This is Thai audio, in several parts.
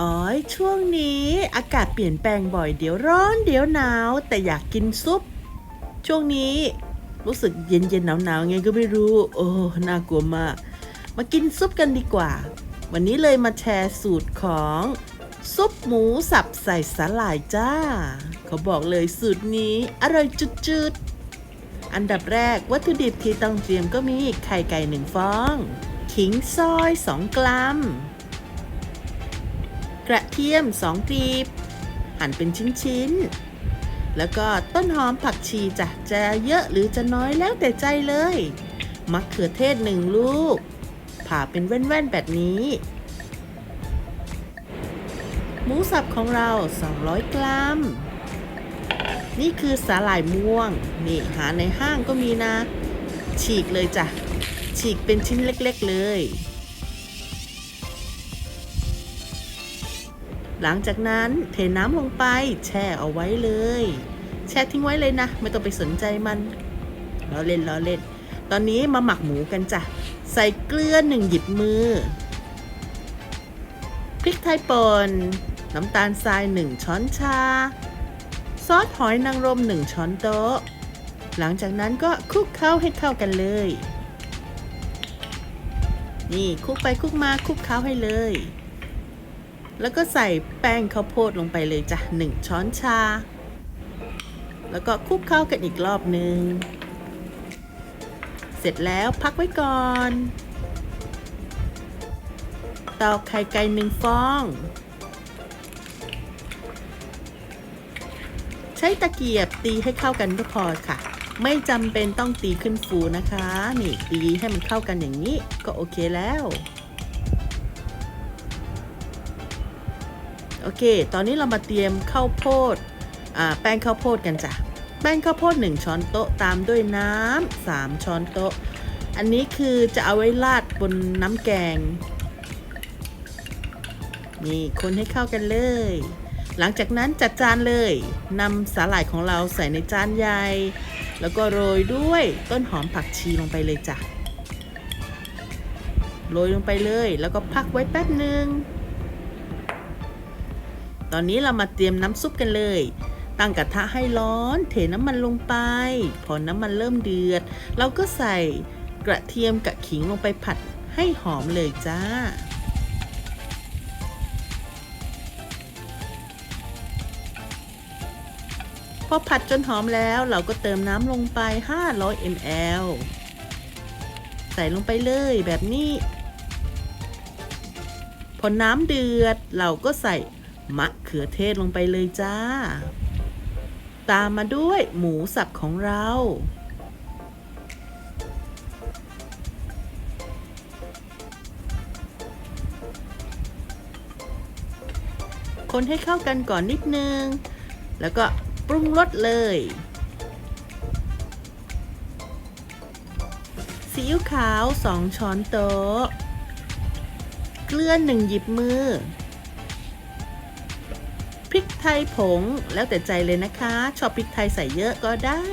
อ๋อยช่วงนี้อากาศเปลี่ยนแปลงบ่อยเดี๋ยวร้อนเดี๋ยวหนาว แต่อยากกินซุป ช่วงนี้รู้สึกเย็นเย็นหนาวหนาวไงก็ไม่รู้ โอ้น่ากลัวมาก มากินซุปกันดีกว่า วันนี้เลยมาแชร์สูตรของซุปหมูสับใส่สาหร่ายจ้า เขาบอกเลยสูตรนี้อร่อยจุดๆ อันดับแรกวัตถุดิบที่ต้องเตรียมก็มีไข่ไก่หนึ่งฟอง ขิงซอย 2 กรัม กระเทียม2กลีบ หั่นเป็นชิ้นๆ แล้วก็ต้นหอมผักชีจ้ะจะเยอะหรือจะน้อยแล้วแต่ใจเลย มะเขือเทศหนึ่งลูก ผ่าเป็นแว่นๆ แบบนี้ หมูสับของเรา 200 กรัม นี่คือสาหร่ายม่วง นี่หาในห้างก็มีนะ ฉีกเลยจ้ะฉีกเป็นชิ้นเล็ก ๆ เลย หลังจากนั้นเทน้ำลงไปแช่เอาไว้เลย แช่ทิ้งไว้เลยนะ ไม่ต้องไปสนใจมันล้อเล่นล้อเล่น ตอนนี้มาหมักหมูกันจ้ะ ใส่เกลือหนึ่งหยิบมือ พริกไทยป่นน้ำตาลทรายหนึ่งช้อนชา ซอสหอยนางรมหนึ่งช้อนโต๊ะ หลังจากนั้นก็คลุกเคล้าให้เข้ากันเลย นี่คลุกไปคลุกมาคลุกเคล้าให้เลย แล้วก็ใส่แป้งข้าวโพดลงไปเลยจ้ะหนึ่งช้อนชา แล้วก็คลุกเข้ากันอีกรอบหนึ่งเสร็จแล้วพักไว้ก่อนตอกไข่ไก่หนึ่งฟอง ใช้ตะเกียบตีให้เข้ากันก็พอค่ะ ไม่จำเป็นต้องตีขึ้นฟูนะคะ นี่ตีให้มันเข้ากันอย่างนี้ ก็โอเคแล้ว โอเค ตอนนี้เรามาเตรียมข้าวโพดแป้งข้าวโพดกันจ้ะ แป้งข้าวโพด 1 ช้อนโต๊ะตามด้วยน้ำ3ช้อนโต๊ะ อันนี้คือจะเอาไว้ราดบนน้ำแกง นี่คนให้เข้ากันเลย หลังจากนั้นจัดจานเลยนำสาหร่ายของเราใส่ในจานใหญ่ แล้วก็โรยด้วยต้นหอมผักชีลงไปเลยจ้ะ โรยลงไปเลย แล้วก็พักไว้แป๊บหนึ่ง ตอนนี้เรามาเตรียมน้ำซุปกันเลย ตั้งกระทะให้ร้อน เทน้ำมันลงไป พอน้ำมันเริ่มเดือด เราก็ใส่กระเทียมกับขิงลงไปผัดให้หอมเลยจ้าพอผัดจนหอมแล้วเราก็เติมน้ำลงไป 500 ml ใส่ลงไปเลยแบบนี้ พอน้ำเดือดเราก็ใส่ มะเขือเทศลงไปเลยจ้า ตามมาด้วยหมูสับของเรา คนให้เข้ากันก่อนนิดนึง แล้วก็ปรุงรสเลยซีอิ๊วขาว 2 ช้อนโต๊ะ เกลือหนึ่งหยิบมือ พริกไทยผงแล้วแต่ใจเลยนะคะ ชอบพริกไทยใส่เยอะก็ได้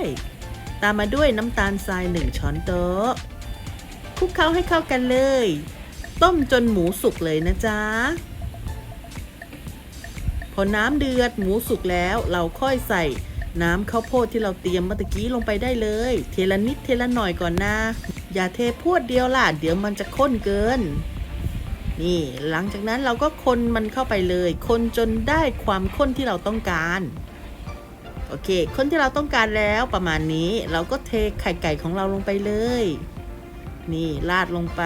ตามมาด้วยน้ำตาลทราย1ช้อนโต๊ะคลุกเคล้าให้เข้ากันเลย ต้มจนหมูสุกเลยนะจ๊ะพอน้ำเดือดหมูสุกแล้วเราค่อยใส่น้ำข้าวโพดที่เราเตรียมเมื่อกี้ลงไปได้เลย เทละนิดเทละหน่อยก่อนนะ อย่าเทพวดเดียวล่ะ เดี๋ยวมันจะข้นเกิน นี่หลังจากนั้นเราก็คนมันเข้าไปเลย คนจนได้ความข้นที่เราต้องการโอเคคนที่เราต้องการแล้วประมาณนี้เราก็เทไข่ไก่ของเราลงไปเลย นี่ราดลงไป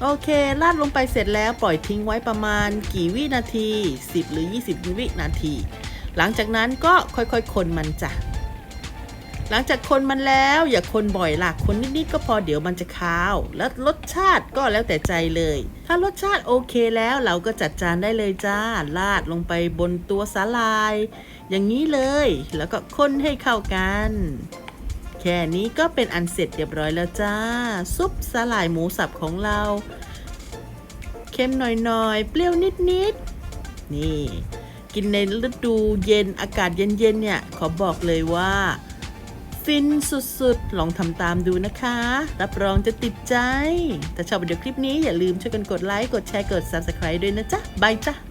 โอเคราดลงไปเสร็จแล้วปล่อยทิ้งไว้ประมาณกี่วินาที 10 หรือ 20 วินาที หลังจากนั้นก็ค่อยๆ คนมันจ้ะ หลังจากคนมันแล้วอย่าคนบ่อยล่ะคนนิดๆก็พอเดี๋ยวมันจะคาว แล้วรสชาติก็แล้วแต่ใจเลย ถ้ารสชาติโอเคแล้วเราก็จัดจานได้เลยจ้าราดลงไปบนตัวสาลาย อย่างนี้เลย แล้วก็คนให้เข้ากัน แค่นี้ก็เป็นอันเสร็จเรียบร้อยแล้วจ้า ซุปสาหร่ายหมูสับของเรา เค็มหน่อยๆ เปรี้ยวนิดๆ นี่ กินในฤดูเย็นอากาศเย็นๆเนี่ย ขอบอกเลยว่า ฟินสุดๆ ลองทำตามดูนะคะ รับรองจะติดใจ ถ้าชอบวิดีโอคลิปนี้อย่าลืมช่วยกันกดไลค์ กดแชร์ กด Subscribe ด้วยนะจ๊ะ บายจ้ะ